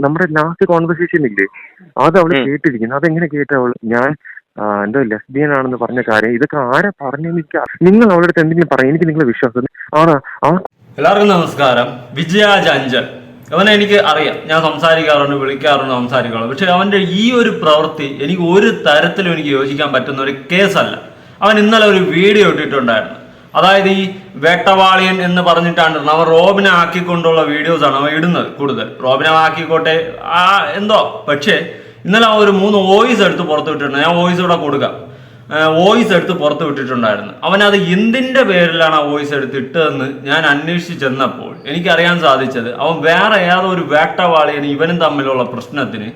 നമ്മുടെ last conversation ഇല്ലേ? അത് അവൾ കേട്ടിരിക്കുന്നു. അതെങ്ങനെ കേട്ട അവൾ? ഞാൻ എന്തോ ലെസ്ബിയൻ ആണെന്ന് പറഞ്ഞ കാര്യം ഇതൊക്കെ ആരെ പറഞ്ഞു എനിക്ക് നിങ്ങൾ അവളുടെ അടുത്ത് എന്തെങ്കിലും പറയാം എനിക്ക് നിങ്ങളെ വിശ്വാസം ആണോ? ആ. എല്ലാവർക്കും നമസ്കാരം. വിജയ ജഞ്ചൻ അവനെ എനിക്ക് അറിയാം. ഞാൻ സംസാരിക്കാറുണ്ട് വിളിക്കാറുണ്ട് സംസാരിക്കാറുണ്ട്. പക്ഷെ അവന്റെ ഈ ഒരു പ്രവൃത്തി എനിക്ക് ഒരു തരത്തിലും എനിക്ക് യോജിക്കാൻ പറ്റുന്ന ഒരു കേസല്ല അവൻ ഇന്നലെ ഒരു വീഡിയോ ഇട്ടിട്ടുണ്ടായിരുന്നു. അതായത് ഈ വേട്ടവാളിയൻ എന്ന് പറഞ്ഞിട്ടാണ്. അവൻ റോബിനെ ആക്കിക്കൊണ്ടുള്ള വീഡിയോസ് ആണ് അവൻ ഇടുന്നത് കൂടുതൽ. റോബിനെ ആക്കിക്കോട്ടെ. ആ എന്തോ? പക്ഷേ ഇന്നലെ ഒരു മൂന്ന് വോയിസ് എടുത്ത് പുറത്ത് വിട്ടിട്ടുണ്ട്. ഞാൻ വോയിസ് ഇവിടെ കൊടുക്കാം. വോയിസ് എടുത്ത് പുറത്ത് വിട്ടിട്ടുണ്ടായിരുന്നു. അവനത് എന്തിന്റെ പേരിലാണ് ആ വോയിസ് എടുത്ത് ഇട്ടതെന്ന് ഞാൻ അന്വേഷിച്ച് ചെന്നപ്പോൾ എനിക്കറിയാൻ സാധിച്ചത് അവൻ വേറെ ഏതോ ഒരു വേട്ടവാളിയനും ഇവനും തമ്മിലുള്ള പ്രശ്നത്തിന്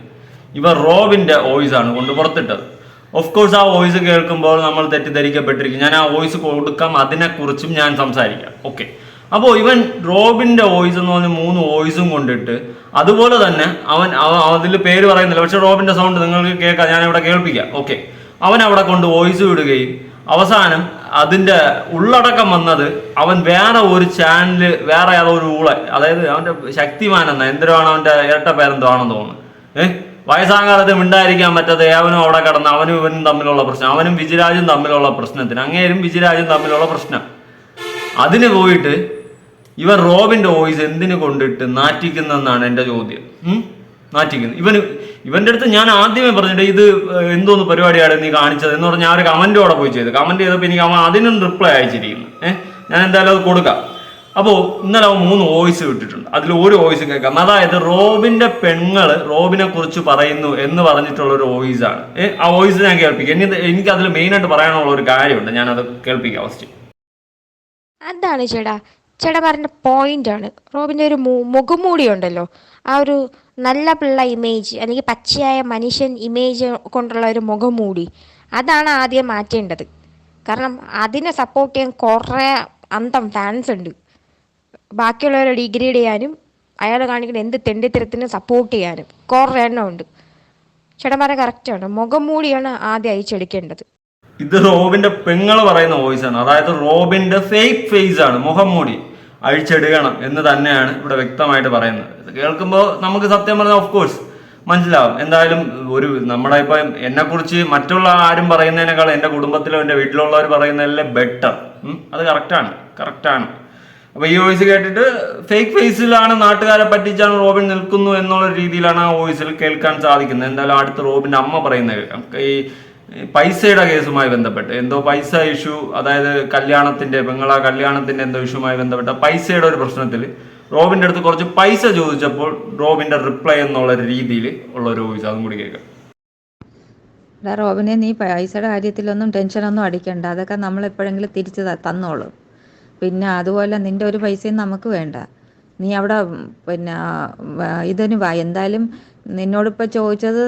ഇവ റോബിന്റെ വോയിസ് ആണ് കൊണ്ട് പുറത്തിട്ടത്. ഓഫ് കോഴ്സ് ആ വോയിസ് കേൾക്കുമ്പോൾ നമ്മൾ തെറ്റിദ്ധരിക്കപ്പെട്ടിരിക്കും. ഞാൻ ആ വോയിസ് കൊടുക്കാം അതിനെക്കുറിച്ചും ഞാൻ സംസാരിക്കാം. ഓക്കെ അപ്പോൾ ഇവൻ റോബിന്റെ വോയിസ് എന്ന് പറഞ്ഞ മൂന്ന് വോയിസും കൊണ്ടിട്ട് അതുപോലെ തന്നെ അവൻ അതിൽ പേര് പറയുന്നില്ല. പക്ഷെ റോബിന്റെ സൗണ്ട് നിങ്ങൾക്ക് കേൾക്കാം ഞാൻ ഇവിടെ കേൾപ്പിക്കാം. ഓക്കെ അവൻ അവിടെ കൊണ്ട് വോയിസ് വിടുകയും അവസാനം അതിന്റെ ഉള്ളടക്കം വന്നത് അവൻ വേറെ ഒരു ചാനൽ വേറെ ഏതോ ഒരു ഊള അതായത് അവന്റെ ശക്തിമാൻ എന്ന എന്തിനാണ് അവന്റെ ഇരട്ട പേരെന്തോ ആണെന്ന് തോന്നുന്നു. ഏഹ്? വയസ്സാം മിണ്ടായിരിക്കാൻ പറ്റാത്ത അവനും അവിടെ കിടന്ന് അവനും ഇവനും തമ്മിലുള്ള പ്രശ്നം അവനും വിജിരാജും തമ്മിലുള്ള പ്രശ്നത്തിന്. അങ്ങേരും വിജിരാജും തമ്മിലുള്ള പ്രശ്നം. അതിന് പോയിട്ട് ഇവൻ റോബിന്റെ വോയിസ് എന്തിനു കൊണ്ടിട്ട് നാറ്റിക്കുന്നെന്നാണ് എന്റെ ചോദ്യം. നാറ്റിക്കുന്നു. ഇവന് ഇവന്റെ അടുത്ത് ഞാൻ ആദ്യമേ പറഞ്ഞിട്ട് ഇത് എന്തോന്ന് പരിപാടിയാണ് നീ കാണിച്ചത് എന്ന് പറഞ്ഞാൽ ആ ഒരു കമന്റ് അവിടെ പോയി ചെയ്ത്. കമന്റ് ചെയ്തപ്പോൾ എനിക്ക് അവൻ അതിനും റിപ്ലൈ അയച്ചിരിക്കുന്നു. ഏഹ്? ഞാൻ എന്തായാലും അത് കൊടുക്കാം. അപ്പോൾ ഇന്നലെ അവൻ മൂന്ന് വോയിസ് വിട്ടിട്ടുണ്ട്. അതിൽ ഒരു വോയിസും കേൾക്കാം. അതായത് റോബിന്റെ പെങ്ങൾ റോബിനെ കുറിച്ച് പറയുന്നു എന്ന് പറഞ്ഞിട്ടുള്ള ഒരു വോയിസ് ആണ്. ആ വോയിസ് ഞാൻ കേൾപ്പിക്കാം. ഇനി എനിക്ക് അതിൽ മെയിനായിട്ട് പറയാനുള്ള ഒരു കാര്യമുണ്ട്. ഞാൻ അത് കേൾപ്പിക്കാം ഫസ്റ്റ് അതാണ് ചേട്ടാ. ചേട്ടാ പറഞ്ഞ പോയിന്റ് ആണ്. റോബിന്റെ ഒരു മുഖംമൂടി ഉണ്ടല്ലോ ആ ഒരു നല്ല പിള്ള ഇമേജ് അല്ലെങ്കിൽ പച്ചയായ മനുഷ്യൻ ഇമേജ് കൊണ്ടുള്ള ഒരു മുഖമൂടി. അതാണ് ആദ്യം മാറ്റേണ്ടത്. കാരണം അതിനെ സപ്പോർട്ട് ചെയ്യാൻ കുറേ അന്തം ഫാൻസ് ഉണ്ട്. ബാക്കിയുള്ളവരെ ഡിഗ്രേഡ് ചെയ്യാനും അയാൾ കാണിക്കുന്ന എന്ത് തെണ്ടിത്തരത്തിനും സപ്പോർട്ട് ചെയ്യാനും. കുറേ എണ്ണം ഉണ്ട്. ചേട്ടൻ പറഞ്ഞ കറക്റ്റാണ് മുഖംമൂടിയാണ് ആദ്യം അയച്ചെടുക്കേണ്ടത് ഇത് റോബിന്റെ പെങ്ങൾ പറയുന്ന വോയിസ് ആണ്. അതായത് റോബിന്റെ ഫേക്ക് ഫേസ് ആണ്. മുഖം മൂടി അഴിച്ചെടുക്കണം എന്ന് തന്നെയാണ് ഇവിടെ വ്യക്തമായിട്ട് പറയുന്നത്. ഇത് കേൾക്കുമ്പോൾ നമുക്ക് സത്യം പറഞ്ഞാൽ ഓഫ് കോഴ്സ് മനസ്സിലാവും. എന്തായാലും ഒരു നമ്മുടെ ഇപ്പം എന്നെ കുറിച്ച് മറ്റുള്ള ആരും പറയുന്നതിനേക്കാൾ എന്റെ കുടുംബത്തിലോ എന്റെ വീട്ടിലുള്ളവർ പറയുന്നതല്ലേ ബെറ്റർ അത് കറക്റ്റാണ് കറക്റ്റാണ് അപ്പൊ ഈ വോയിസ് കേട്ടിട്ട് ഫേക്ക് ഫേസിലാണ് നാട്ടുകാരെ പറ്റിച്ചാണ് റോബിൻ നിൽക്കുന്നു എന്നുള്ള രീതിയിലാണ് ആ വോയിസിൽ കേൾക്കാൻ സാധിക്കുന്നത്. എന്തായാലും അടുത്ത് റോബിന്റെ അമ്മ പറയുന്നത് ഈ പൈസയുടെ കേസുമായി ബന്ധപ്പെട്ട് എന്തോ പൈസ ഇഷ്യൂ അതായത് കല്യാണത്തിന്റെ പെങ്ങള കല്യാണത്തിന്റെ എന്തോ ഇഷ്യൂമായി ബന്ധപ്പെട്ട പൈസയുടെ ഒരു പ്രശ്നത്തിൽ റോബിന്റെ അടുത്ത് കുറച്ച് പൈസ ചോദിച്ചപ്പോൾ റോബിന്റെ റിപ്ലൈ എന്നുള്ള രീതിയിൽ ഉള്ള ഒരു വോയിസ് അതും കൂടി കേൾക്കാം. റോബിനെ നീ പൈസയുടെ കാര്യത്തിലൊന്നും ടെൻഷനൊന്നും അടിക്കണ്ട. അതൊക്കെ നമ്മൾ എപ്പോഴെങ്കിലും തിരിച്ച് തന്നോളും. പിന്നെ അതുപോലെ നിന്റെ ഒരു പൈസയും നമുക്ക് വേണ്ട. നീ അവിടെ പിന്നെ ഇതിന് വാ. എന്തായാലും നിന്നോടിപ്പോൾ ചോദിച്ചത്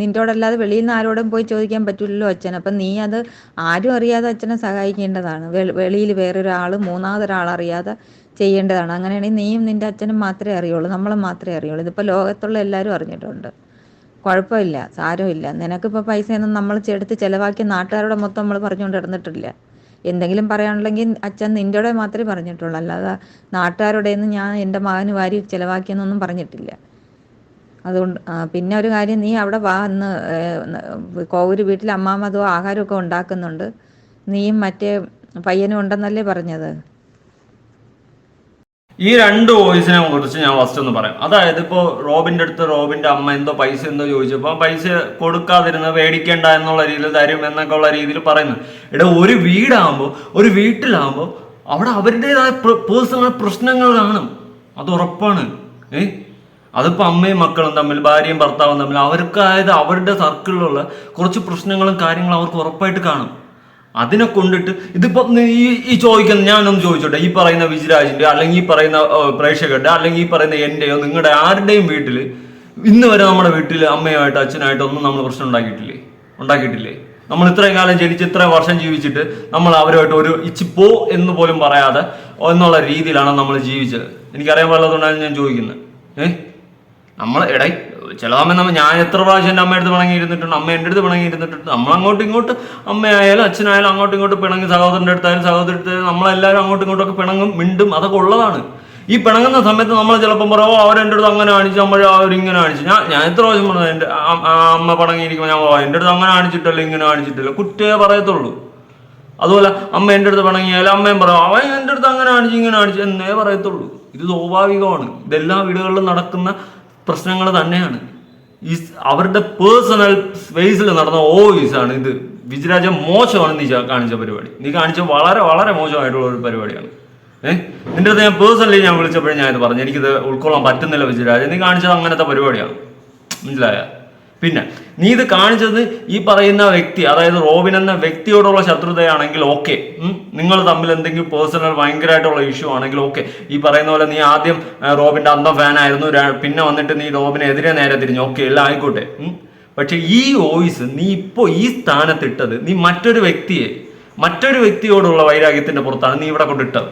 നിന്നോടല്ലാതെ വെളിയിൽ നിന്ന് ആരോടും പോയി ചോദിക്കാൻ പറ്റില്ലല്ലോ അച്ഛൻ. അപ്പം നീ അത് ആരും അറിയാതെ അച്ഛനെ സഹായിക്കേണ്ടതാണ്. വെളി- വെളിയിൽ വേറൊരാൾ മൂന്നാമതൊരാൾ അറിയാതെ ചെയ്യേണ്ടതാണ്. അങ്ങനെയാണെങ്കിൽ നീയും നിന്റെ അച്ഛനും മാത്രമേ അറിയുള്ളൂ. നമ്മളെ മാത്രമേ അറിയുള്ളൂ. ഇതിപ്പോൾ ലോകത്തുള്ള എല്ലാവരും അറിഞ്ഞിട്ടുണ്ട്. കുഴപ്പമില്ല സാരമില്ല. നിനക്കിപ്പോൾ പൈസയൊന്നും നമ്മൾ എടുത്ത് ചിലവാക്കി നാട്ടുകാരോട് മൊത്തം നമ്മൾ പറഞ്ഞുകൊണ്ട് നടന്നിട്ടില്ല. എന്തെങ്കിലും പറയാനുണ്ടെങ്കിൽ അച്ഛൻ നിന്റെയോടെ മാത്രമേ പറഞ്ഞിട്ടുള്ളൂ. അല്ലാതെ നാട്ടുകാരുടെ ഞാൻ എന്റെ മകന് വാരി ചിലവാക്കിയെന്നൊന്നും പറഞ്ഞിട്ടില്ല. അതുകൊണ്ട് പിന്നെ ഒരു കാര്യം നീ അവിടെ വാ എന്ന് കോവൂര് വീട്ടിൽ അമ്മാമ്മ അതോ ആഹാരമൊക്കെ ഉണ്ടാക്കുന്നുണ്ട്. നീയും മറ്റേ പയ്യനും ഉണ്ടെന്നല്ലേ പറഞ്ഞത്? ഈ രണ്ട് വോയിസിനെ കുറിച്ച് ഞാൻ ഫസ്റ്റ് ഒന്ന് പറയാം. അതായത് ഇപ്പോൾ റോബിന്റെ അടുത്ത് റോബിന്റെ അമ്മ എന്തോ പൈസ എന്തോ ചോദിച്ചപ്പോൾ പൈസ കൊടുക്കാതിരുന്ന മേടിക്കേണ്ട എന്നുള്ള രീതിയിൽ തരും എന്നൊക്കെ ഉള്ള രീതിയിൽ പറയുന്നു. ഇവിടെ ഒരു വീടാകുമ്പോൾ ഒരു വീട്ടിലാകുമ്പോൾ അവിടെ അവരുടേതായ പേഴ്സണൽ പ്രശ്നങ്ങൾ കാണും. അത് ഉറപ്പാണ്. ഏ? അതിപ്പോൾ അമ്മയും മക്കളും തമ്മിൽ ഭാര്യയും ഭർത്താവും തമ്മിൽ അവർക്കായത് അവരുടെ സർക്കിളിലുള്ള കുറച്ച് പ്രശ്നങ്ങളും കാര്യങ്ങളും അവർക്ക് ഉറപ്പായിട്ട് കാണും. അതിനെ കൊണ്ടിട്ട് ഇതിപ്പോ ഈ ഈ ചോദിക്കുന്ന ഞാനൊന്ന് ചോദിച്ചോട്ടെ. ഈ പറയുന്ന വിജിരാജിന്റെ അല്ലെങ്കിൽ ഈ പറയുന്ന പ്രേക്ഷകരുടെ അല്ലെങ്കിൽ ഈ പറയുന്ന എന്റെയോ നിങ്ങളുടെ ആരുടെയും വീട്ടിൽ ഇന്ന് വരെ നമ്മുടെ വീട്ടിൽ അമ്മയുമായിട്ട് അച്ഛനായിട്ട് ഒന്നും നമ്മൾ പ്രശ്നം ഉണ്ടാക്കിയിട്ടില്ലേ? ഉണ്ടാക്കിയിട്ടില്ലേ? നമ്മൾ ഇത്രയും കാലം ജനിച്ച് ഇത്രയും വർഷം ജീവിച്ചിട്ട് നമ്മൾ അവരുമായിട്ട് ഒരു ഇച്ചി പോ എന്ന് പോലും പറയാതെ എന്നുള്ള രീതിയിലാണ് നമ്മൾ ജീവിച്ചത്. എനിക്കറിയാൻ പാടില്ലാത്തതുകൊണ്ടാണ് ഞാൻ ചോദിക്കുന്നത്. ഏഹ് നമ്മൾ എടേ ചില സമയം നമ്മൾ ഞാൻ എത്ര പ്രാവശ്യം എന്റെ അമ്മയടുത്ത് പിണങ്ങി ഇരുന്നിട്ടുണ്ട് അമ്മ എന്റെ അടുത്ത് പിണങ്ങി ഇരുന്നിട്ടുണ്ട് നമ്മൾ അങ്ങോട്ടും ഇങ്ങോട്ട് അമ്മയായാലും അച്ഛനായാലും അങ്ങോട്ടും ഇങ്ങോട്ടും പിണങ്ങി സഹോദരന്റെ അടുത്തായാലും സഹോദരന്റെ അടുത്തായാലും നമ്മളെല്ലാവരും അങ്ങോട്ടും ഇങ്ങോട്ടും ഒക്കെ പിണങ്ങും മിണ്ടും അതൊക്കെ ഉള്ളതാണ്. ഈ പിണങ്ങുന്ന സമയത്ത് നമ്മൾ ചിലപ്പം പറയുമോ അവരെന്റെ അടുത്ത് അങ്ങനെ കാണിച്ചു നമ്മൾ അവരിങ്ങനെ കാണിച്ചു. ഞാൻ ഞാൻ എത്ര പ്രാവശ്യം പറഞ്ഞു എന്റെ അമ്മ പിണങ്ങിയിരിക്കുമ്പോൾ ഞാൻ എന്റെ അടുത്ത് അങ്ങനെ കാണിച്ചിട്ടില്ല ഇങ്ങനെ കാണിച്ചിട്ടില്ല? കുറ്റേ പറയത്തുള്ളൂ. അതുപോലെ അമ്മ എന്റെ അടുത്ത് പിണങ്ങിയാലും അമ്മയും പറയും അവൻ എന്റെ അടുത്ത് അങ്ങനെ കാണിച്ചു ഇങ്ങനെ കാണിച്ചു എന്നേ പറയത്തുള്ളൂ. ഇത് സ്വാഭാവികമാണ്. ഇതെല്ലാ വീടുകളിലും നടക്കുന്ന പ്രശ്നങ്ങൾ തന്നെയാണ്. ഈ അവരുടെ പേഴ്സണൽ സ്പേസിൽ നടന്ന ഓയിസ് ആണ് ഇത്. വിജിരാജ മോശമാണ് നീ കാണിച്ച പരിപാടി. നീ കാണിച്ച വളരെ വളരെ മോശമായിട്ടുള്ള ഒരു പരിപാടിയാണ്. ഏഹ് നിന്റെ അടുത്ത് ഞാൻ പേഴ്സണലി ഞാൻ വിളിച്ചപ്പോഴും ഞാൻ ഇത് പറഞ്ഞു. എനിക്കിത് ഉൾക്കൊള്ളാൻ പറ്റുന്നില്ല വിജിരാജ. നീ കാണിച്ചത് അങ്ങനത്തെ പരിപാടിയാണ്. മനസ്സിലായ? പിന്നെ നീ ഇത് കാണിച്ചത് ഈ പറയുന്ന വ്യക്തി അതായത് റോബിൻ എന്ന വ്യക്തിയോടുള്ള ശത്രുതയാണെങ്കിൽ ഓക്കെ നിങ്ങൾ തമ്മിൽ എന്തെങ്കിലും പേഴ്സണൽ ഭയങ്കരമായിട്ടുള്ള ഇഷ്യൂ ആണെങ്കിൽ ഓക്കെ ഈ പറയുന്ന പോലെ നീ ആദ്യം റോബിന്റെ ഫാനായിരുന്നു ര- പിന്നെ വന്നിട്ട് നീ റോബിനെ എതിരെ നേരെ തിരിഞ്ഞു. ഓക്കെ എല്ലാം ആയിക്കോട്ടെ. പക്ഷെ ഈ വോയിസ് നീ ഇപ്പോൾ ഈ സ്ഥാനത്തിട്ടത് നീ മറ്റൊരു വ്യക്തിയെ മറ്റൊരു വ്യക്തിയോടുള്ള വൈരാഗ്യത്തിന്റെ പുറത്താണ് നീ ഇവിടെ കൊണ്ടിട്ടത്.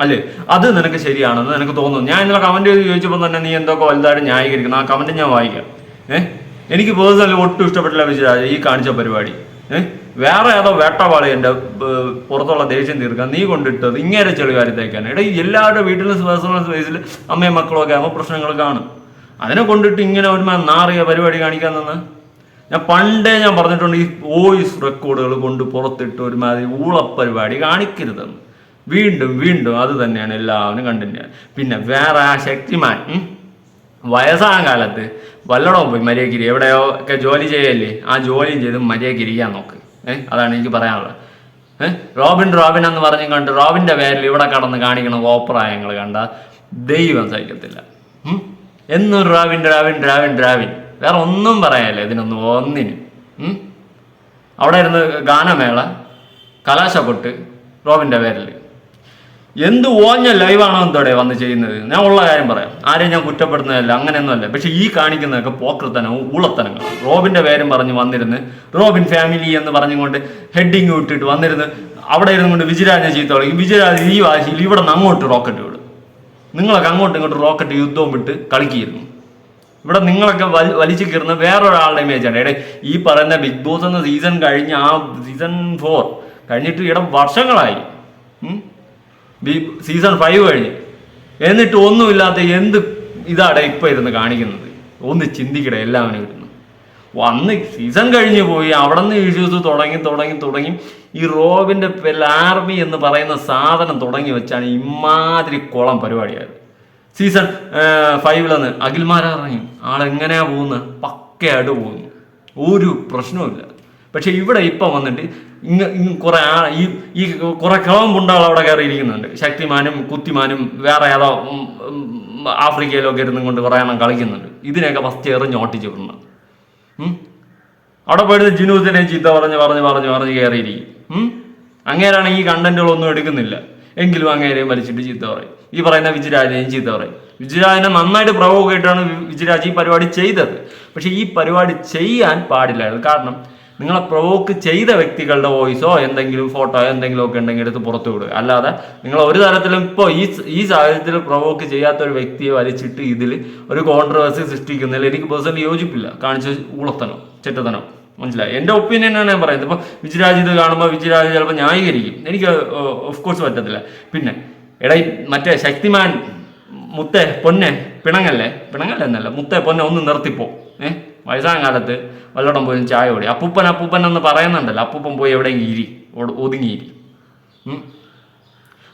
അല്ലേ? അത് നിനക്ക് ശരിയാണെന്ന് നിനക്ക് തോന്നുന്നു. ഞാൻ ഇന്നലെ കമന്റ് ചെയ്ത് ചോദിച്ചപ്പോൾ തന്നെ നീ എന്തൊക്കെ വലുതായിട്ട് ന്യായീകരിക്കുന്നു. ആ കമന്റ് ഞാൻ വായിക്കാം. ഏഹ് എനിക്ക് പേഴ്സണലി ഒട്ടും ഇഷ്ടപ്പെട്ടില്ല വിജയരാജ ഈ കാണിച്ച പരിപാടി. ഏഹ് വേറെ ഏതോ വേട്ടവാളി എന്റെ പുറത്തുള്ള ദേഷ്യം തീർക്കാൻ നീ കൊണ്ടിട്ടത് ഇങ്ങനെ ചെളികാരി കാര്യത്തേക്കാണ് എടാ ഈ എല്ലാവരുടെ വീട്ടിലും പേഴ്സണൽ സ്പേസിൽ അമ്മയും മക്കളും ഒക്കെ ആകുമ്പോൾ പ്രശ്നങ്ങൾ കാണും. അതിനെ കൊണ്ടിട്ട് ഇങ്ങനെ ഒരു നാറിയ പരിപാടി കാണിക്കാൻ നിന്ന്? ഞാൻ പണ്ടേ ഞാൻ പറഞ്ഞിട്ടുണ്ട് ഈ വോയിസ് റെക്കോർഡുകൾ കൊണ്ട് പുറത്തിട്ട് ഒരുമാതിരി ഊളപ്പരിപാടി കാണിക്കരുതെന്ന്. വീണ്ടും വീണ്ടും അത് തന്നെയാണ് എല്ലാവരും കണ്ടിന്യൂ പിന്നെ വേറെ ആ ശക്തിമാൻ ഉം, വയസ്സാകാൻ കാലത്ത് വല്ലടവും പോയി മര്യാദയ്ക്ക് എവിടെയോ ഒക്കെ ജോലി ചെയ്യല്ലേ? ആ ജോലിയും ചെയ്ത് മര്യാദയ്ക്ക് ഇരിക്കാൻ നോക്ക്. ഏഹ് അതാണ് എനിക്ക് പറയാനുള്ളത്. ഏഹ് റോബിൻ റോബിൻ എന്ന് പറഞ്ഞു കണ്ട് റോബിന്റെ പേരിൽ ഇവിടെ കടന്ന് കാണിക്കണ കോപ്രായങ്ങൾ കണ്ട ദൈവം സഹിക്കത്തില്ല? എന്നും ഡ്രാവിൻ ഡ്രാവിൻ ഡ്രാവിൻ ഡ്രാവിൻ വേറെ ഒന്നും പറയാനില്ല ഇതിനൊന്നും ഒന്നിനും. അവിടെ ഇരുന്ന് ഗാനമേള കലാശക്കൊട്ട് റോബിന്റെ പേരിൽ. എന്ത് ഓഞ്ഞ ലൈവാണോ എന്തോടെ വന്ന് ചെയ്യുന്നത്? ഞാൻ ഉള്ള കാര്യം പറയാം. ആരെയും ഞാൻ കുറ്റപ്പെടുന്നതല്ല അങ്ങനെയൊന്നുമല്ല. പക്ഷെ ഈ കാണിക്കുന്നതൊക്കെ പോക്കൃത്തനവും ഊളത്തനങ്ങളും. റോബിന്റെ പേരും പറഞ്ഞ് വന്നിരുന്ന് റോബിൻ ഫാമിലി എന്ന് പറഞ്ഞുകൊണ്ട് ഹെഡിങ് വിട്ടിട്ട് വന്നിരുന്ന് അവിടെ ഇരുന്നുകൊണ്ട് വിജിരാജനെ ചെയ്തോളി വിജിരാജ് ഈ വാശിയിൽ ഇവിടെ നിന്ന് അങ്ങോട്ട് റോക്കറ്റ് വിടും. നിങ്ങളൊക്കെ അങ്ങോട്ടും ഇങ്ങോട്ടും റോക്കറ്റ് യുദ്ധവും വിട്ട് കളിക്കിയിരുന്നു. ഇവിടെ നിങ്ങളൊക്കെ വലി വലിച്ചു കയറുന്ന വേറൊരാളുടെ ഇമേജാണ് എടേ ഈ പറയുന്ന ബിഗ് ബോസ് എന്ന സീസൺ കഴിഞ്ഞ് ആ സീസൺ ഫോർ കഴിഞ്ഞിട്ട് ഇടം വർഷങ്ങളായി? ബി- സീസൺ ഫൈവ് കഴിഞ്ഞ്. എന്നിട്ട് ഒന്നുമില്ലാത്ത എന്ത് ഇതാടെ ഇപ്പം ഇരുന്ന് കാണിക്കുന്നത്? ഒന്ന് ചിന്തിക്കട്ടെ എല്ലാവരും ഇരുന്ന്. വന്ന് സീസൺ കഴിഞ്ഞ് പോയി അവിടെ നിന്ന് ഇഷ്യൂസ് തുടങ്ങി തുടങ്ങി തുടങ്ങി. ഈ റോബിന്റെ ആർമി എന്ന് പറയുന്ന സാധനം തുടങ്ങി വെച്ചാണ് ഇമാതിരി കുളം പരിപാടിയായത്. സീസൺ ഫൈവിലെന്ന് അഖിൽമാരിറങ്ങി ആളെങ്ങനെയാണ് പോകുന്നത്? പക്കയായിട്ട് പോകുന്നു. ഒരു പ്രശ്നവുമില്ല. പക്ഷേ ഇവിടെ ഇപ്പം വന്നിട്ട് ഇങ്ങ ഇന്ന് കുറെ ആ ഈ ഈ കുറെ കിളവൻ പുണ്ടാൾ അവിടെ കയറി ഇരിക്കുന്നുണ്ട് ശക്തിമാനും കുത്തിമാനും വേറെ ഏതോ ആഫ്രിക്കയിലൊക്കെ ഇരുന്നും കൊണ്ട് കുറേ എണ്ണം കളിക്കുന്നുണ്ട്. ഇതിനെയൊക്കെ ഫസ്റ്റ് എറിഞ്ഞ് ഓട്ടിച്ച് വിടണം? അവിടെ പോയിട്ട് ജിനൂസിനെ ചീത്ത പറഞ്ഞ് പറഞ്ഞ് പറഞ്ഞ് പറഞ്ഞ് കയറിയിരിക്കും? അങ്ങേരാണ് ഈ കണ്ടന്റുകളൊന്നും എടുക്കുന്നില്ല. എങ്കിലും അങ്ങേരെയും വലിച്ചിട്ട് ചീത്ത പറയും. ഈ പറയുന്ന വിജിരാജിനെയും ചീത്ത പറയും. വിജിരാജിനെ നന്നായിട്ട് പ്രവോക്കായിട്ടാണ് വിജിരാജ് ഈ പരിപാടി ചെയ്തത്. പക്ഷെ ഈ പരിപാടി ചെയ്യാൻ പാടില്ലായിരുന്നു കാരണം നിങ്ങളെ പ്രവോക്ക് ചെയ്ത വ്യക്തികളുടെ വോയിസോ എന്തെങ്കിലും ഫോട്ടോയോ എന്തെങ്കിലും ഒക്കെ ഉണ്ടെങ്കിൽ എടുത്ത് പുറത്തു വിടുക. അല്ലാതെ നിങ്ങൾ ഒരു തരത്തിലും ഇപ്പോൾ ഈ ഈ സാഹചര്യത്തിൽ പ്രൊവോക്ക് ചെയ്യാത്ത ഒരു വ്യക്തിയെ വലിച്ചിട്ട് ഇതിൽ ഒരു കോൺട്രവേഴ്സി സൃഷ്ടിക്കുന്നതിൽ എനിക്ക് പേഴ്സണലി യോജിപ്പില്ല. കാണിച്ച ഊളത്തനോ ചെറ്റത്തനോ. മനസ്സിലായി? എന്റെ ഒപ്പീനിയനാണ് ഞാൻ പറയുന്നത്. ഇപ്പോൾ വിജിരാജ് ഇത് കാണുമ്പോൾ വിജിരാജ് ചിലപ്പോൾ ന്യായീകരിക്കും. എനിക്ക് ഓഫ് കോഴ്സ് പറ്റത്തില്ല. പിന്നെ എടാ മറ്റേ ശക്തിമാൻ മുത്തേ പൊന്നെ പിണങ്ങല്ലേ? പിണങ്ങല്ലേ എന്നല്ല. മുത്തേ പൊന്നെ ഒന്ന് നിർത്തിപ്പോ. ഏഹ് വയസ്സാം കാലത്ത് വല്ലടം പോയി ചായ ഓടി അപ്പൂപ്പൻ അപ്പൂപ്പൻ എന്ന് പറയുന്നുണ്ടല്ലോ. അപ്പൂപ്പൻ പോയി എവിടെയെങ്കിലും ഇരി. ഒതുങ്ങി ഒതുങ്ങിയിരി.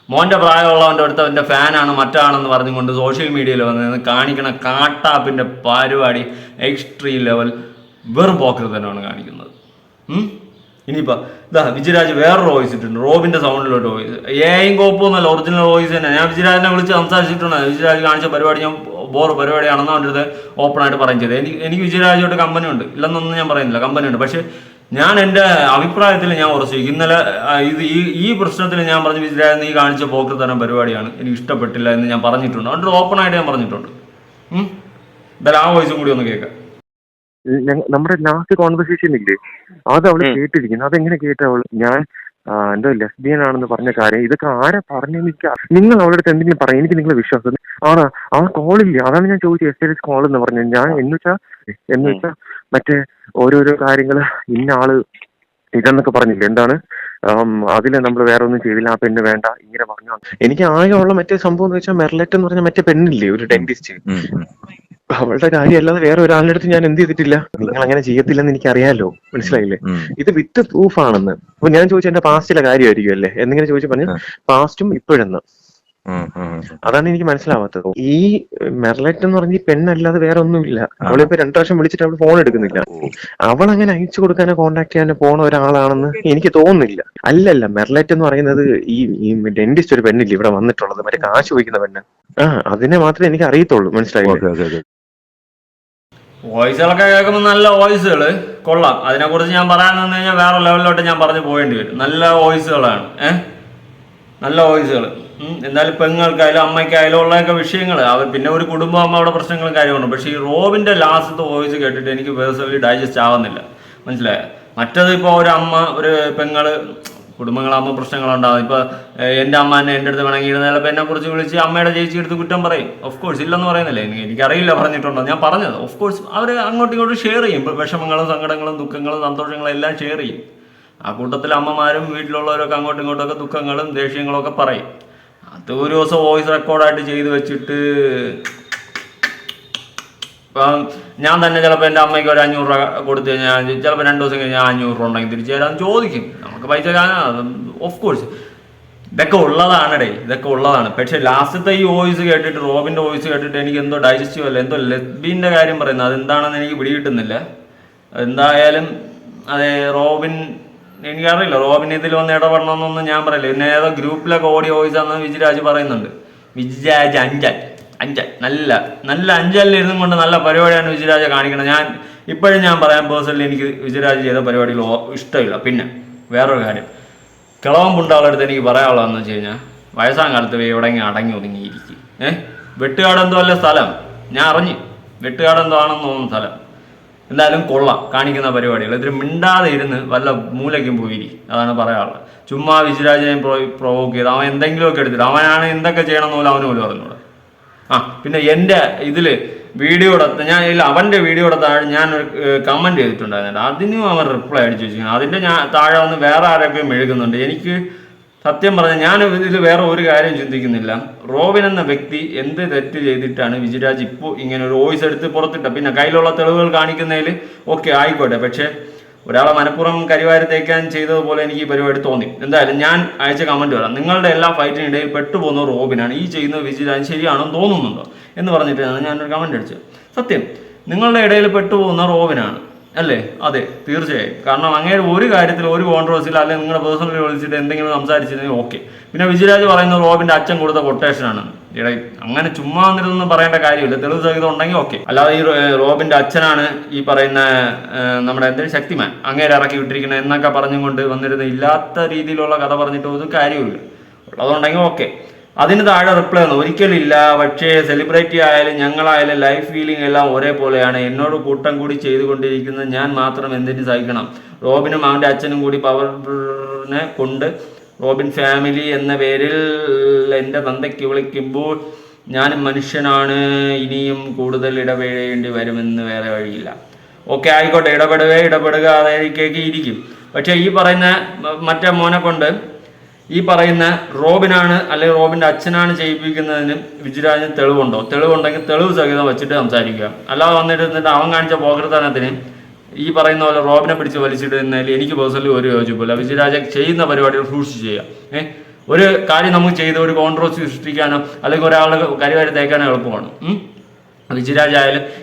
മോന്റെ പ്രായമുള്ളവന്റെ അടുത്ത് അവന്റെ ഫാനാണ് മറ്റാണെന്ന് പറഞ്ഞുകൊണ്ട് സോഷ്യൽ മീഡിയയിൽ വന്ന് കാണിക്കണ കാട്ടാപ്പിന്റെ പരിപാടി എക്സ്ട്രീം ലെവൽ വെറും പോക്കൃതനാണ് കാണിക്കുന്നത്? ഇനിയിപ്പോൾ ഇതാ വിജയരാജ് വേറൊരു വോയിസ് ഇട്ടുണ്ട് റോബിന്റെ സൗണ്ടിലൊരു വോയിസ് ഏയും കോപ്പൊന്നല്ല ഒറിജിനൽ വോയിസ് തന്നെ. ഞാൻ വിജയരാജിനെ വിളിച്ച് സംസാരിച്ചിട്ടുണ്ട് വിജയരാജ് കാണിച്ച പരിപാടി ഞാൻ ബോർ പരിപാടിയാണെന്ന് അവന്റെ അടുത്ത് ഓപ്പൺ ആയിട്ട് പറയും ചെയ്തത് എനിക്ക് എനിക്ക് വിജയരാജോട്ട് കമ്പനി ഉണ്ട് ഇല്ലെന്നൊന്നും ഞാൻ പറയുന്നില്ല. കമ്പനി ഉണ്ട് പക്ഷേ ഞാൻ എന്റെ അഭിപ്രായത്തിൽ ഞാൻ ഉറച്ചു ഇന്നലെ ഇത് ഈ ഈ പ്രശ്നത്തിൽ ഞാൻ പറഞ്ഞു വിജയരാജ് നീ കാണിച്ച പോക്കൃതരം പരിപാടിയാണ്. എനിക്ക് ഇഷ്ടപ്പെട്ടില്ല എന്ന് ഞാൻ പറഞ്ഞിട്ടുണ്ട്. അതുകൊണ്ട് ഓപ്പൺ ആയിട്ട് ഞാൻ പറഞ്ഞിട്ടുണ്ട്? എന്തായാലും ആ വോയിസും കൂടി ഒന്ന് കേൾക്കാം. നമ്മുടെ ലാസ്റ്റ് കോൺവെർസേഷൻ ഇല്ലേ? അത് അവൾ. കേട്ടിരിക്കുന്നു. അതെങ്ങനെ കേട്ട അവൾ? ഞാൻ എന്തോ ലെസ്ബിയൻ ആണെന്ന് പറഞ്ഞ കാര്യം. ഇതൊക്കെ ആരാ പറഞ്ഞു എനിക്ക് നിങ്ങൾ അവളുടെ അടുത്ത് എന്തെങ്കിലും പറയാം എനിക്ക് നിങ്ങളെ വിശ്വാസം ആണോ? ആ കോളില്ല അതാണ് ഞാൻ ചോദിച്ചത് എസ് എൽ എസ് കോൾ എന്ന് പറഞ്ഞു ഞാൻ എന്ന് വെച്ചാ എന്ന് വെച്ചാ മറ്റേ ഓരോരോ കാര്യങ്ങൾ ഇന്ന ആൾ ഇതെന്നൊക്കെ പറഞ്ഞില്ല? എന്താണ്? അതിൽ നമ്മൾ വേറെ ഒന്നും ചെയ്തില്ല ആ പെണ്ണ് വേണ്ട ഇങ്ങനെ പറഞ്ഞു എനിക്ക് ആകെ ഉള്ള മറ്റേ സംഭവം എന്ന് വെച്ചാൽ മെർലെറ്റ് എന്ന് പറഞ്ഞ മറ്റേ പെണ്ണില്ലേ? ഒരു ഡെന്റിസ്റ്റ്. അവളുടെ കാര്യം അല്ലാതെ വേറെ ഒരാളുടെ അടുത്ത് ഞാൻ എന്ത് ചെയ്തിട്ടില്ല? നിങ്ങൾ അങ്ങനെ ചെയ്യത്തില്ലെന്ന് എനിക്ക് അറിയാലോ മനസ്സിലായില്ലേ ഇത് വിത്ത് പ്രൂഫ് ആണെന്ന് അപ്പൊ ഞാൻ ചോദിച്ച എന്റെ പാസ്റ്റിലെ കാര്യമായിരിക്കും അല്ലേ? എന്നിങ്ങനെ ചോദിച്ചു പറഞ്ഞു പാസ്റ്റും ഇപ്പോഴെന്ന്. അതാണ് എനിക്ക് മനസ്സിലാവാത്തത്. ഈ മെർലറ്റ് എന്ന് പറഞ്ഞ ഈ പെണ്ണല്ലാതെ വേറെ ഒന്നുമില്ല അവളിപ്പോ രണ്ടു പ്രാവശ്യം വിളിച്ചിട്ട് അവൾ ഫോൺ എടുക്കുന്നില്ല. അവൾ അങ്ങനെ അയച്ചു കൊടുക്കാനോ കോണ്ടാക്ട് ചെയ്യാനോ പോണ ഒരാളാണെന്ന് എനിക്ക് തോന്നുന്നില്ല. അല്ലല്ല മെർലറ്റ് എന്ന് പറയുന്നത് ഈ ഈ ഡെന്റിസ്റ്റ് ഒരു പെണ്ണില്ല ഇവിടെ വന്നിട്ടുള്ളത്? മറ്റേ കാശ് ചോദിക്കുന്ന പെണ്ണ്. ആ അതിനെ മാത്രമേ എനിക്ക് അറിയത്തുള്ളൂ. മനസ്സിലായില്ലേ? ഓക്കെ. വോയിസുകളൊക്കെ കേൾക്കുമ്പോൾ നല്ല വോയിസുകൾ കൊള്ളാം. അതിനെക്കുറിച്ച് ഞാൻ പറയാൻ നിന്ന് കഴിഞ്ഞാൽ വേറെ ലെവലിലോട്ട് ഞാൻ പറഞ്ഞു പോകേണ്ടി വരും. നല്ല വോയിസുകളാണ്. ഏഹ് നല്ല വോയിസുകൾ എന്തായാലും പെങ്ങൾക്കായാലും അമ്മയ്ക്കായാലും ഉള്ളതൊക്കെ വിഷയങ്ങൾ അവർ പിന്നെ ഒരു കുടുംബം അവിടെ പ്രശ്നങ്ങളും കാര്യമുണ്ട് പക്ഷേ ഈ റോബിന്റെ ലാസ്റ്റത്തെ വോയിസ് കേട്ടിട്ട് എനിക്ക് പേഴ്സണലി ഡൈജസ്റ്റ് ആവുന്നില്ല. മനസ്സിലായോ? മറ്റത് ഇപ്പോൾ ഒരു അമ്മ ഒരു പെങ്ങൾ കുടുംബങ്ങളാകുമ്പോൾ പ്രശ്നങ്ങളുണ്ടാകും. ഇപ്പോൾ എന്റെ അമ്മ എന്നെ എന്റെ അടുത്ത് വേണമെങ്കിൽ ചിലപ്പോൾ എന്നെ കുറിച്ച് വിളിച്ച് അമ്മയുടെ ചേച്ചി എടുത്ത് കുറ്റം പറയും. ഓഫ് കോഴ്സ് ഇല്ലെന്ന് പറയുന്നില്ല. എനിക്ക് എനിക്കറിയില്ല പറഞ്ഞിട്ടുണ്ടോ. ഞാൻ പറഞ്ഞത് ഓഫ് കോഴ്സ് അവർ അങ്ങോട്ടും ഇങ്ങോട്ടും ഷെയർ ചെയ്യും. വിഷമങ്ങളും സങ്കടങ്ങളും ദുഃഖങ്ങളും സന്തോഷങ്ങളും എല്ലാം ഷെയർ ചെയ്യും. ആ കൂട്ടത്തിൽ അമ്മമാരും വീട്ടിലുള്ളവരൊക്കെ അങ്ങോട്ടും ഇങ്ങോട്ടൊക്കെ ദുഃഖങ്ങളും ദേഷ്യങ്ങളും ഒക്കെ പറയും. അത് ഒരു ദിവസം വോയിസ് റെക്കോർഡായിട്ട് ചെയ്ത് വെച്ചിട്ട് ഇപ്പം ഞാൻ തന്നെ ചിലപ്പോൾ എന്റെ അമ്മയ്ക്ക് ഒരു അഞ്ഞൂറ് രൂപ കൊടുത്തു കഴിഞ്ഞാൽ ചിലപ്പോൾ രണ്ട് ദിവസം കഴിഞ്ഞാൽ അഞ്ഞൂറ് രൂപ ഉണ്ടെങ്കിൽ തിരിച്ചു തരാൻ ചോദിക്കും. നമുക്ക് പൈസ ഓഫ് കോഴ്സ് ഇതൊക്കെ ഉള്ളതാണ് ഡേ ഇതൊക്കെ ഉള്ളതാണ്. പക്ഷെ ലാസ്റ്റത്തെ ഈ വോയിസ് കേട്ടിട്ട് റോബിന്റെ വോയിസ് കേട്ടിട്ട് എനിക്ക് എന്തോ ഡൈജസ്റ്റീവ് അല്ല എന്തോ ലെസ്ബീന്റെ കാര്യം പറയുന്നത്. അതെന്താണെന്ന് എനിക്ക് പിടികിട്ടുന്നില്ല. എന്തായാലും അതെ റോബിൻ എനിക്കറിയില്ല. റോബിൻ ഇതിൽ വന്ന് ഇടപെടണമെന്നൊന്നും ഞാൻ പറയില്ല. പിന്നെ ഏതോ ഗ്രൂപ്പിലൊക്കെ ഓഡിയോ വോയിസ് ആണെന്ന് വിജിരാജ് പറയുന്നുണ്ട്. വിജിരാജ് അഞ്ചൽ അഞ്ചൽ നല്ല നല്ല അഞ്ചലിൽ ഇരുന്നും കൊണ്ട് നല്ല പരിപാടിയാണ് വിജയരാജ കാണിക്കണം ഞാൻ ഇപ്പോഴും ഞാൻ പറയാൻ പേഴ്സണലി എനിക്ക് വിജയരാജ് ചെയ്ത പരിപാടികൾ ഇഷ്ടമില്ല. പിന്നെ വേറൊരു കാര്യം. കിളവൻ പുണ്ടാളുടെ അടുത്ത് എനിക്ക് പറയാനുള്ളതെന്ന് വെച്ച് കഴിഞ്ഞാൽ വയസ്സാം കാലത്ത് എവിടെയെങ്കിലും അടങ്ങി ഒതുങ്ങിയിരിക്കും. ഏഹ് വെട്ടുകാടെന്തോ അല്ല സ്ഥലം. ഞാൻ അറിഞ്ഞു. വെട്ടുകാടെന്തോ ആണെന്ന് തോന്നുന്ന സ്ഥലം. എന്തായാലും കൊള്ളാം കാണിക്കുന്ന പരിപാടികൾ. ഇതിൽ മിണ്ടാതെ ഇരുന്ന് വല്ല മൂലയ്ക്കും പോയിരിക്കും അതാണ് പറയാനുള്ളത്. ചുമ്മാ വിജയരാജനെ പ്രോ പ്രൊവോക്ക് ചെയ്ത് അവൻ എന്തെങ്കിലുമൊക്കെ എടുത്തിട്ട് അവനാണ് എന്തൊക്കെ ചെയ്യണമെന്ന് പോലും അവന് പോലും അറിഞ്ഞൂടാ. ആ പിന്നെ എന്റെ ഇതിൽ വീഡിയോയുടെ ഞാൻ അവന്റെ വീഡിയോയുടെ താഴെ ഞാൻ ഒരു കമന്റ് ചെയ്തിട്ടുണ്ടായിരുന്നു അതിനും അവൻ റിപ്ലൈ അടിച്ചു വെച്ചിരിക്കുന്നു. അതിന്റെ ഞാൻ താഴെ വന്ന് വേറെ ആരൊക്കെയും മെഴുകുന്നുണ്ട്. എനിക്ക് സത്യം പറഞ്ഞാൽ ഞാൻ ഇതിൽ വേറെ ഒരു കാര്യം ചിന്തിക്കുന്നില്ല. റോബിൻ എന്ന വ്യക്തി എന്ത് തെറ്റ് ചെയ്തിട്ടാണ് വിജയരാജ് ഇപ്പോൾ ഇങ്ങനെ ഒരു വോയിസ് എടുത്ത് പുറത്തിട്ട പിന്നെ കയ്യിലുള്ള തെളിവുകൾ കാണിക്കുന്നതിൽ ഓക്കെ ആയിക്കോട്ടെ. പക്ഷേ ഒരാളെ മനഃപൂർവം കരിവാരി തേക്കാൻ ചെയ്തതുപോലെ എനിക്ക് ഈ പരിപാടി തോന്നി. എന്തായാലും ഞാൻ അയച്ച കമന്റ് വരാം. നിങ്ങളുടെ എല്ലാ ഫൈറ്റിനിടയിൽ പെട്ടുപോകുന്ന റോബിനാണ് ഈ ചെയ്യുന്ന വിജയരാജ് ശരിയാണെന്ന് തോന്നുന്നുണ്ടോ എന്ന് പറഞ്ഞിട്ടാണ് ഞാനൊരു കമന്റ് അടിച്ചത്. സത്യം നിങ്ങളുടെ ഇടയിൽ പെട്ടുപോകുന്ന റോബിനാണ് അല്ലേ? അതെ തീർച്ചയായും. കാരണം അങ്ങനെ ഒരു കാര്യത്തിൽ ഒരു കോൺട്രവേഴ്സിയിൽ അല്ലെങ്കിൽ നിങ്ങളുടെ പേഴ്സണലി വിളിച്ചിട്ട് എന്തെങ്കിലും സംസാരിച്ചിരുന്നെങ്കിൽ ഓക്കെ പിന്നെ വിജയരാജ് പറയുന്നത് റോബിന്റെ അച്ഛൻ കൊടുത്ത കൊട്ടേഷനാണ് ഇടയിൽ അങ്ങനെ ചുമ്മാ വന്നിരുന്നു പറയേണ്ട കാര്യമില്ല. തെളിവ് സഹിതം ഉണ്ടെങ്കിൽ ഓക്കെ അല്ലാതെ ഈ റോബിന്റെ അച്ഛനാണ് ഈ പറയുന്ന നമ്മുടെ എന്തെങ്കിലും ശക്തിമാൻ. അങ്ങേരെ ഇറക്കി വിട്ടിരിക്കുന്നത് എന്നൊക്കെ പറഞ്ഞും കൊണ്ട് വന്നിരുന്ന ഇല്ലാത്ത രീതിയിലുള്ള കഥ പറഞ്ഞിട്ട് ഒരു കാര്യമില്ല ഉള്ളതുണ്ടെങ്കിൽ ഓക്കെ അതിന് താഴെ റിപ്ലൈ ഒന്നും ഒരിക്കലില്ല പക്ഷേ സെലിബ്രിറ്റി ആയാലും ഞങ്ങളായാലും ലൈഫ് ഫീലിംഗ് എല്ലാം ഒരേപോലെയാണ്. എന്നോട് കൂട്ടം കൂടി ചെയ്തുകൊണ്ടിരിക്കുന്നത് ഞാൻ മാത്രം എന്തിനു സഹിക്കണം? റോബിനും അവന്റെ അച്ഛനും കൂടി പവറിനെ കൊണ്ട് റോബിൻ ഫാമിലി എന്ന പേരിൽ എന്റെ തന്തയ്ക്ക് വിളിക്കുമ്പോൾ ഞാനും മനുഷ്യനാണ്. ഇനിയും കൂടുതൽ ഇടപെടേണ്ടി വരുമെന്ന് വേറെ വഴിയില്ല. ഓക്കെ ആയിക്കോട്ടെ. ഇടപെടുക ഇടപെടുക. അതായിരിക്കേക്ക് ഇരിക്കും. പക്ഷേ ഈ പറയുന്ന മറ്റേ മോനെ കൊണ്ട് ഈ പറയുന്ന റോബിനാണ് അല്ലെങ്കിൽ റോബിന്റെ അച്ഛനാണ് ചെയ്യിപ്പിക്കുന്നതിന് വിജിരാജിന് തെളിവുണ്ടോ? തെളിവുണ്ടെങ്കിൽ തെളിവ് സഹിതം വെച്ചിട്ട് സംസാരിക്കുക. അല്ലാതെ വന്നിട്ട് അവൻ കാണിച്ച പോകൃത്തനത്തിന് ഈ പറയുന്ന പോലെ റോബിനെ പിടിച്ച് വലിച്ചിടുന്നതിൽ എനിക്ക് പേഴ്സണലി ഒരു യോജിപ്പില്ല. വിജയരാജ ചെയ്യുന്ന പരിപാടികൾ സൂക്ഷിച്ച് ചെയ്യുക. ഏഹ് ഒരു കാര്യം നമുക്ക് ചെയ്ത് ഒരു കോൺട്രോസി സൃഷ്ടിക്കാനോ അല്ലെങ്കിൽ ഒരാളുടെ കരിവാരി തേക്കാനോ എളുപ്പമാണ്. ഉം.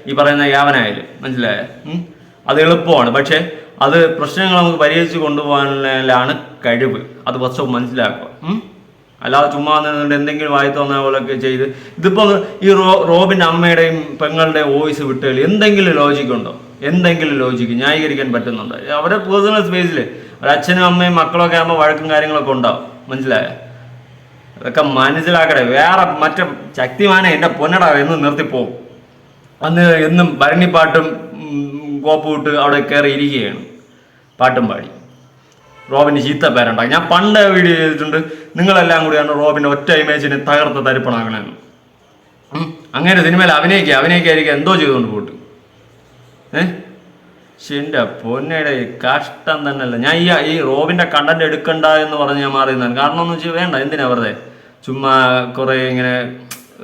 ഈ പറയുന്ന യാവനായാലും. മനസ്സിലായ? അത് എളുപ്പമാണ്. പക്ഷേ അത് പ്രശ്നങ്ങൾ നമുക്ക് പരിഹരിച്ച് കൊണ്ടുപോകാനാണ് കഴിവ്. അത് ഫസ്റ്റ് മനസ്സിലാക്കുക. അല്ലാതെ ചുമ്മാ എന്തെങ്കിലും വായി തോന്നുന്ന പോലെയൊക്കെ ചെയ്ത് ഇതിപ്പോ ഈ റോ റോബിന്റെ അമ്മയുടെയും പെങ്ങളുടെ വോയിസ് വിട്ടുകൾ എന്തെങ്കിലും ലോജിക് ഉണ്ടോ? എന്തെങ്കിലും ലോജിക്ക് ന്യായീകരിക്കാൻ പറ്റുന്നുണ്ടോ? അവരുടെ പേഴ്സണൽ സ്പേസിൽ ഒരു അച്ഛനും അമ്മയും മക്കളൊക്കെ ആകുമ്പോൾ വഴക്കും കാര്യങ്ങളൊക്കെ ഉണ്ടാവും. മനസ്സിലായോ? അതൊക്കെ മനസ്സിലാക്കട്ടെ. വേറെ മറ്റേ ശക്തിമാനെ എന്റെ പൊന്നടാവ് എന്ന് നിർത്തിപ്പോവും. അന്ന് എന്നും ഭരണിപ്പാട്ടും കോപ്പുവിട്ട് അവിടെ കയറി ഇരിക്കുകയാണ്. പാട്ടും പാടി. റോബിന് ചീത്ത പേരുണ്ടാക്കി ഞാൻ പണ്ട് വീഡിയോ ചെയ്തിട്ടുണ്ട്. നിങ്ങളെല്ലാം കൂടിയാണ് റോബിന്റെ ഒറ്റ ഇമേജിനെ തകർത്ത് തരിപ്പണാക്കണമെന്ന് അങ്ങനെ സിനിമയിൽ അഭിനയിക്കുക അഭിനയിക്കായിരിക്കും എന്തോ ചെയ്തുകൊണ്ട് പോട്ട് ഏ? എന്റെ പൊന്നയുടെ കഷ്ടം തന്നെയല്ല. ഞാൻ ഈ ഈ റോബിന്റെ കണ്ടന്റ് എടുക്കണ്ട എന്ന് പറഞ്ഞ് ഞാൻ മാറിയുന്നതാണ് കാരണം എന്ന് വെച്ചാൽ വേണ്ട. എന്തിനാ വെറുതെ? ചുമ്മാ കുറേ ഇങ്ങനെ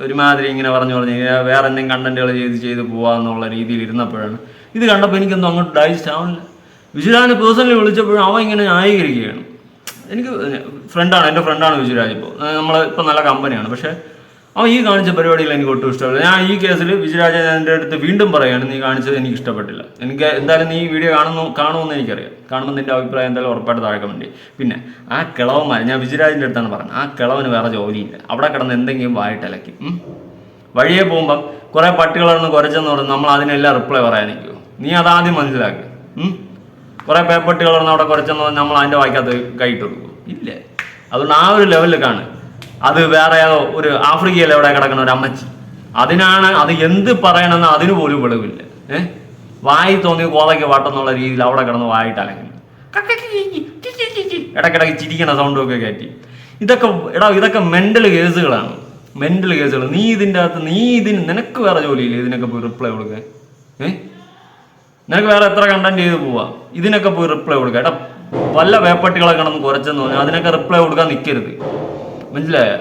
ഒരുമാതിരി ഇങ്ങനെ പറഞ്ഞു പറഞ്ഞു വേറെ എന്തെങ്കിലും കണ്ടന്റുകൾ ചെയ്ത് ചെയ്ത് പോവാന്നുള്ള രീതിയിൽ ഇരുന്നപ്പോഴാണ്. ഇത് കണ്ടപ്പോൾ എനിക്കൊന്നും അങ്ങോട്ട് ഡൈജസ്റ്റ് ആവുന്നില്ല. വിജുരാജിനെ പേഴ്സണലി വിളിച്ചപ്പോഴും അവൻ ഇങ്ങനെ ന്യായീകരിക്കുകയാണ്. എനിക്ക് ഫ്രണ്ടാണ് എന്റെ ഫ്രണ്ടാണ് വിജുരാജ് ഇപ്പോൾ നമ്മൾ ഇപ്പം. നല്ല കമ്പനിയാണ് പക്ഷേ അവൻ ഈ കാണിച്ച പരിപാടിയിൽ എനിക്ക് ഒട്ടും ഇഷ്ടമല്ല. ഞാൻ ഈ കേസിൽ വിജയരാജൻ എന്റെ അടുത്ത് വീണ്ടും പറയുകയാണ് നീ കാണിച്ചത് എനിക്ക് ഇഷ്ടപ്പെട്ടില്ല. എനിക്ക് എന്തായാലും നീ വീഡിയോ കാണുന്നു കാണുമെന്ന് എനിക്കറിയാം. കാണുമ്പോൾ നിന്റെ അഭിപ്രായം എന്തായാലും ഉറപ്പായിട്ട് താഴെ വേണ്ടി പിന്നെ ആ കിളവന്മാർ ഞാൻ വിജയരാജിന്റെ അടുത്താണ് പറഞ്ഞത് ആ കിളവന് വേറെ ജോലിയില്ല. അവിടെ കിടന്ന് എന്തെങ്കിലും വായിട്ട് ഉം. വഴിയെ പോകുമ്പം കുറേ പട്ടികളാണ് കുറച്ചെന്ന് പറഞ്ഞ് നമ്മൾ അതിനെല്ലാം റിപ്ലൈ പറയാൻ നിൽക്കുമോ നീ അതാദ്യം മനസ്സിലാക്കി. കുറേ പേപ്പട്ടികളൊന്ന് അവിടെ കുറച്ചെന്ന് പറഞ്ഞ് നമ്മൾ അതിന്റെ വായിക്കകത്ത് കൈയിട്ട് കൊടുക്കും. ഇല്ലേ? അതുകൊണ്ട് ആ ഒരു ലെവലിൽ കാണ് അത് വേറെ ഒരു ആഫ്രിക്കയിൽ എവിടെ കിടക്കുന്ന ഒരു അമ്മച്ചി. അതിനാണ് അത് എന്ത് പറയണമെന്ന് അതിന് പോലും വെളിവില്ല. വായി തോന്നി കോതയ്ക്ക് വാട്ടെന്നുള്ള രീതിയിൽ അവിടെ കിടന്ന് വായിട്ട് ഇടക്കിടക്ക് ചിരിക്കണ സൗണ്ടൊക്കെ കയറ്റി ഇതൊക്കെ എടാ ഇതൊക്കെ മെന്റൽ കേസുകളാണ് മെന്റൽ കേസുകൾ നീ ഇതിന്റെ അകത്ത് നീ ഇതിന് നിനക്ക് വേറെ ജോലിയില്ല? ഇതിനൊക്കെ പോയി റിപ്ലൈ കൊടുക്കുക ഏഹ് നിനക്ക് വേറെ എത്ര കണ്ടന്റ് ചെയ്ത് പോവാ? ഇതിനൊക്കെ പോയി റിപ്ലൈ കൊടുക്കുക എടാ വല്ല വേപ്പട്ടികളെ കിടന്ന് കുറച്ചെന്ന് പറഞ്ഞാൽ അതിനൊക്കെ റിപ്ലൈ കൊടുക്കാൻ നിൽക്കരുത് മനസ്സിലായ?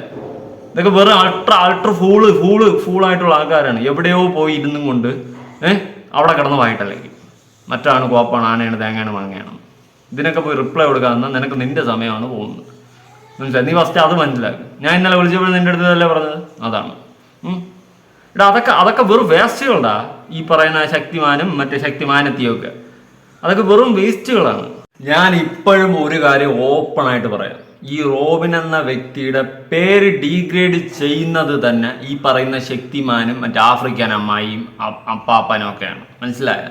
ഇതൊക്കെ വെറും അൾട്ര അൾട്ര ഫൂൾ ഫൂൾ ഫൂളായിട്ടുള്ള ആൾക്കാരാണ്. എവിടെയോ പോയി ഇരുന്നും കൊണ്ട് ഏഹ് അവിടെ കിടന്ന് വായിട്ടല്ലെങ്കിൽ മറ്റാണ് കോപ്പാണ് ആനയാണ് തേങ്ങയാണ് മാങ്ങയാണ്. ഇതിനൊക്കെ പോയി റിപ്ലൈ കൊടുക്കാമെന്നാൽ നിനക്ക് നിന്റെ സമയമാണ് പോകുന്നത്. മനസ്സിലായി? നീ ഫസ്റ്റ് അത് മനസ്സിലാക്കും. ഞാൻ ഇന്നലെ വിളിച്ചപ്പോൾ നിന്റെ അടുത്ത് അല്ലേ പറഞ്ഞത്? അതാണ്. എടാ അതൊക്കെ അതൊക്കെ വെറും വേസ്റ്റുകളാ ഈ പറയുന്ന ശക്തിമാനും മറ്റേ ശക്തിമാനെത്തിയൊക്കെ. അതൊക്കെ വെറും വേസ്റ്റുകളാണ് ഞാൻ ഇപ്പോഴും ഒരു കാര്യം ഓപ്പണായിട്ട് പറയാം. ഈ റോബിൻ എന്ന വ്യക്തിയുടെ പേര് ഡീഗ്രേഡ് ചെയ്യുന്നത് തന്നെ ഈ പറയുന്ന ശക്തിമാനും മറ്റേ ആഫ്രിക്കൻ അമ്മായിയും അപ്പാപ്പനും ഒക്കെയാണ്. മനസ്സിലായ?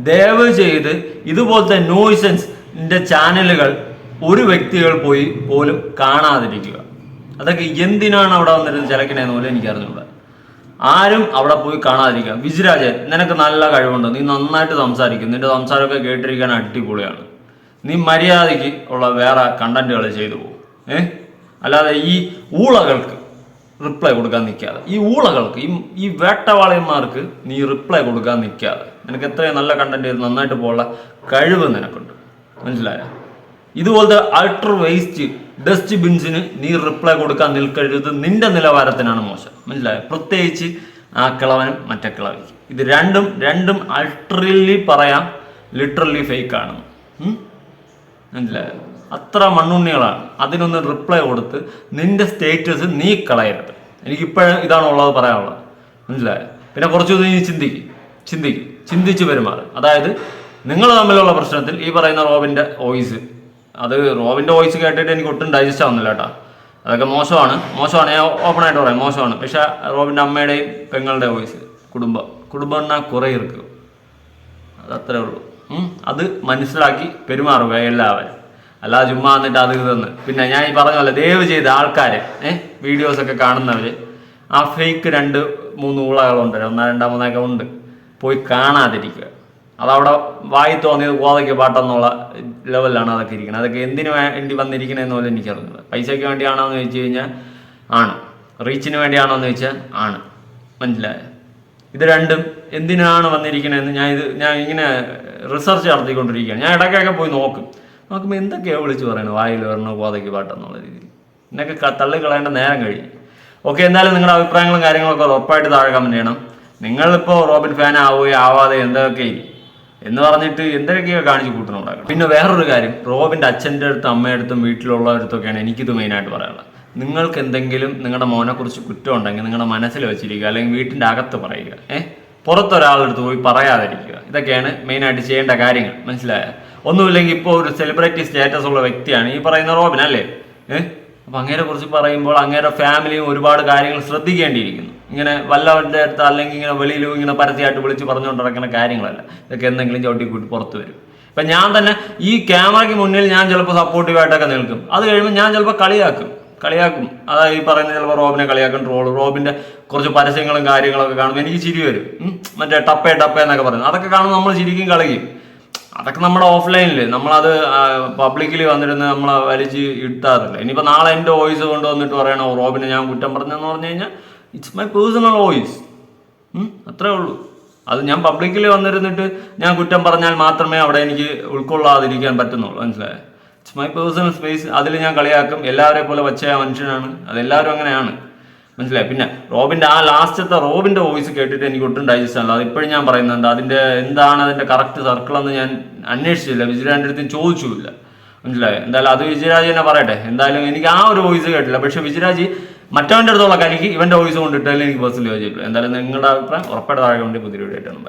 ദയവ് ചെയ്ത് ഇതുപോലത്തെ നോയ്സൻസിന്റെ ചാനലുകൾ ഒരു വ്യക്തികൾ പോയി പോലും കാണാതിരിക്കുക. അതൊക്കെ എന്തിനാണ് അവിടെ വന്നിരുന്ന് ചിലക്കണേന്ന് പോലും എനിക്കറിഞ്ഞൂടെ. ആരും അവിടെ പോയി കാണാതിരിക്കുക. വിജിരാജൻ നിനക്ക് നല്ല കഴിവുണ്ട്. നീ നന്നായിട്ട് സംസാരിക്കും. നിന്റെ സംസാരമൊക്കെ കേട്ടിരിക്കാൻ അടിപൊളിയാണ്. നീ മര്യാദയ്ക്ക് ഉള്ള വേറെ കണ്ടന്റുകൾ ചെയ്തു പോകും. ഏ? അല്ലാതെ ഈ ഊളകൾക്ക് റിപ്ലൈ കൊടുക്കാൻ നിൽക്കാതെ. ഈ ഊളകൾക്ക് ഈ ഈ വേട്ടവാളിയന്മാർക്ക് നീ റിപ്ലൈ കൊടുക്കാൻ നിൽക്കാതെ. നിനക്ക് എത്രയും നല്ല കണ്ടന്റ് ചെയ്ത് നന്നായിട്ട് പോകാനുള്ള കഴിവ് നിനക്കുണ്ട്. മനസ്സിലായോ? ഇതുപോലത്തെ അൾട്ടർ വേസ്റ്റ് ഡസ്റ്റ് ബിൻസിന് നീ റിപ്ലൈ കൊടുക്കാൻ നിൽക്കരുത്. നിന്റെ നിലവാരത്തിനാണ് മോശം. മനസ്സിലായോ? പ്രത്യേകിച്ച് ആ കിളവനും മറ്റേ കിളവിക്ക്. ഇത് രണ്ടും രണ്ടും അൾട്രലി പറയാം ലിറ്ററലി ഫേക്ക് ആണ്? മനസ്സിലായോ അത്ര മണ്ണുണ്ണികളാണ് അതിനൊന്ന് റിപ്ലൈ കൊടുത്ത് നിന്റെ സ്റ്റേറ്റസ് നീ കളയരുത്. എനിക്കിപ്പോഴും ഇതാണ് ഉള്ളത് പറയാനുള്ളത്. മനസ്സിലായോ? പിന്നെ കുറച്ച് നീ ചിന്തിക്കും. ചിന്തിക്കും. ചിന്തിച്ച് പെരുമാറും. അതായത് നിങ്ങൾ തമ്മിലുള്ള പ്രശ്നത്തിൽ ഈ പറയുന്ന റോബിന്റെ വോയിസ് അത് റോബിന്റെ വോയിസ് കേട്ടിട്ട് എനിക്ക് ഒട്ടും ഡൈജസ്റ്റ് ആവുന്നില്ല കേട്ടോ. അതൊക്കെ മോശമാണ്. മോശമാണ്. ഞാൻ ഓപ്പൺ ആയിട്ട് പറയാം. മോശമാണ്. പക്ഷേ റോബിന്റെ അമ്മയുടെയും പെങ്ങളുടെ വോയിസ് കുടുംബം. കുടുംബം എന്നാൽ കുറേ ഇരിക്കും. അതത്രേ ഉള്ളൂ. അത് മനസ്സിലാക്കി പെരുമാറുക എല്ലാവരും. അല്ലാതെ ചുമ്മാ എന്നിട്ട് അത് ഇതെന്ന്. പിന്നെ ഞാൻ ഈ പറഞ്ഞ പോലെ ദയവ് ചെയ്ത ആൾക്കാരെ ഏഹ് വീഡിയോസ് ഒക്കെ കാണുന്നവര് ആ ഫേക്ക് രണ്ട് മൂന്ന് ഊളകളുണ്ട് ഒന്നാ രണ്ടാ മൂന്നൊക്കെ ഉണ്ട്. പോയി കാണാതിരിക്കുക. അതവിടെ വായി തോന്നിയത് ഗോതയ്ക്ക് പാട്ടെന്നുള്ള ലെവലിലാണ് അതൊക്കെ ഇരിക്കുന്നത് അതൊക്കെ എന്തിനു വേണ്ടി വന്നിരിക്കണമെന്ന് പോലും എനിക്കറിഞ്ഞത് പൈസയ്ക്ക് വേണ്ടിയാണോ എന്ന് ചോദിച്ചു കഴിഞ്ഞാൽ ആണ്. റീച്ചിന് വേണ്ടിയാണോ എന്ന് ചോദിച്ചാൽ ആണ്. മനസ്സിലായോ? ഇത് രണ്ടും എന്തിനാണ് വന്നിരിക്കണതെന്ന് ഞാൻ ഇത് ഞാൻ ഇങ്ങനെ റിസർച്ച് നടത്തിക്കൊണ്ടിരിക്കുകയാണ്. ഞാൻ ഇടയ്ക്കൊക്കെ പോയി നോക്കും. നോക്കുമ്പോൾ എന്തൊക്കെയാണ് വിളിച്ച് പറയണത് വായിൽ വരണോ കോതയ്ക്ക് പാട്ടെന്നുള്ള രീതിയിൽ. എന്നൊക്കെ തള്ളിക്കളയേണ്ട നേരം കഴിഞ്ഞു. ഓക്കെ എന്തായാലും നിങ്ങളുടെ അഭിപ്രായങ്ങളും കാര്യങ്ങളൊക്കെ ഉറപ്പായിട്ട് താഴെ കമന്റ് ചെയ്യണം. നിങ്ങളിപ്പോൾ റോബിൻ ഫാൻ ആവുകയോ ആവാതെ എന്തൊക്കെ എന്ന് പറഞ്ഞിട്ട് എന്തൊക്കെയോ കാണിച്ച് കൂട്ടണുണ്ടാക്കണം പിന്നെ വേറൊരു കാര്യം. റോബിന്റെ അച്ഛന്റെ അടുത്തും അമ്മയുടെ അടുത്തും വീട്ടിലുള്ളവരടുത്തൊക്കെയാണ് എനിക്കിത് മെയിനായിട്ട് പറയാനുള്ളത്. നിങ്ങൾക്ക് എന്തെങ്കിലും നിങ്ങളുടെ മോനെക്കുറിച്ച് കുറ്റം ഉണ്ടെങ്കിൽ നിങ്ങളുടെ മനസ്സിൽ വെച്ചിരിക്കുക. അല്ലെങ്കിൽ വീട്ടിന്റെ അകത്ത് പറയുക. ഏഹ്? പുറത്തൊരാളെടുത്ത് പോയി പറയാതിരിക്കുക. ഇതൊക്കെയാണ് മെയിനായിട്ട് ചെയ്യേണ്ട കാര്യങ്ങൾ. മനസ്സിലായ? ഒന്നുമില്ലെങ്കിൽ ഇപ്പോൾ ഒരു സെലിബ്രിറ്റി സ്റ്റാറ്റസ് ഉള്ള വ്യക്തിയാണ് ഈ പറയുന്ന റോബിൻ അല്ലേ? ഏഹ് അപ്പം അങ്ങേരെ കുറിച്ച് പറയുമ്പോൾ അങ്ങേരെ ഫാമിലിയും ഒരുപാട് കാര്യങ്ങൾ ശ്രദ്ധിക്കേണ്ടിയിരിക്കുന്നു. ഇങ്ങനെ വല്ലവരുടെ അടുത്ത് അല്ലെങ്കിൽ ഇങ്ങനെ വെളിയിലും ഇങ്ങനെ പരസ്യമായിട്ട് വിളിച്ച് പറഞ്ഞുകൊണ്ട് നടക്കുന്ന കാര്യങ്ങളല്ല. ഇതൊക്കെ എന്തെങ്കിലും ചവിട്ടി കൂട്ടി പുറത്ത് വരും. ഇപ്പം ഞാൻ തന്നെ ഈ ക്യാമറയ്ക്ക് മുന്നിൽ ഞാൻ ചിലപ്പോൾ സപ്പോർട്ടീവായിട്ടൊക്കെ നിൽക്കും. അത് കഴിയുമ്പോൾ ഞാൻ ചിലപ്പോൾ കളിയാക്കും. കളിയാക്കും. അതായത് ഈ പറയുന്ന ചിലപ്പോൾ റോബിനെ കളിയാക്കും ട്രോൾ റോബിന്റെ കുറച്ച് പരസ്യങ്ങളും കാര്യങ്ങളൊക്കെ കാണും എനിക്ക് ചിരി വരും. മറ്റേ ടപ്പേ ടപ്പേ എന്നൊക്കെ പറയുന്നത്. അതൊക്കെ കാണുമ്പോൾ നമ്മൾ ചിരിക്കും കളയും അതൊക്കെ നമ്മുടെ ഓഫ്ലൈനിൽ നമ്മളത് പബ്ലിക്കലി വന്നിരുന്ന് നമ്മൾ വലിച്ച് ഇട്ടാറില്ല ഇനിയിപ്പോൾ നാളെ എന്റെ വോയിസ് കൊണ്ടുവന്നിട്ട് പറയണോ റോബിനെ ഞാൻ കുറ്റം പറഞ്ഞെന്ന് പറഞ്ഞു കഴിഞ്ഞാൽ ഇറ്റ്സ് മൈ പേഴ്സണൽ വോയിസ് അത്രേ ഉള്ളൂ. അത് ഞാൻ പബ്ലിക്കിൽ വന്നിരുന്നിട്ട് ഞാൻ കുറ്റം പറഞ്ഞാൽ മാത്രമേ അവിടെ എനിക്ക് ഉൾക്കൊള്ളാതിരിക്കാൻ പറ്റുന്നുള്ളൂ. മനസ്സിലായേ? ഇറ്റ്സ് മൈ പേഴ്സണൽ സ്പേസ് അതിൽ ഞാൻ കളിയാക്കും. എല്ലാവരെ പോലെ വച്ചയ മനുഷ്യനാണ്. അതെല്ലാവരും അങ്ങനെയാണ്. മനസ്സിലായി. പിന്നെ റോബിന്റെ ആ ലാസ്റ്റത്തെ റോബിന്റെ വോയിസ് കേട്ടിട്ട് എനിക്ക് ഒട്ടും ഡൈജസ്റ്റ് അല്ല അതിപ്പോഴും ഞാൻ പറയുന്നുണ്ട് അതിന്റെ എന്താണ് അതിന്റെ കറക്റ്റ് സർക്കിൾ എന്ന് ഞാൻ അന്വേഷിച്ചില്ല. വിജയരാജിന്റെ അടുത്തും ചോദിച്ചുമില്ല. മനസ്സിലായി? എന്തായാലും അത് വിജയരാജ് തന്നെ പറയട്ടെ. എന്തായാലും എനിക്ക് ആ ഒരു വോയിസ് കേട്ടില്ല. പക്ഷെ വിജയരാജ് മറ്റവന്റെ അടുത്തുള്ള കലിക്ക് ഇവന്റെ വോയിസ് കൊണ്ടിട്ടാലും എനിക്ക് പേഴ്സണലി യോജിപ്പില്ല. എന്തായാലും നിങ്ങളുടെ അഭിപ്രായം ഉറപ്പായിട്ട് താഴെ കൊണ്ട് പുതിയ വീഡിയോ ആയിട്ടാണ്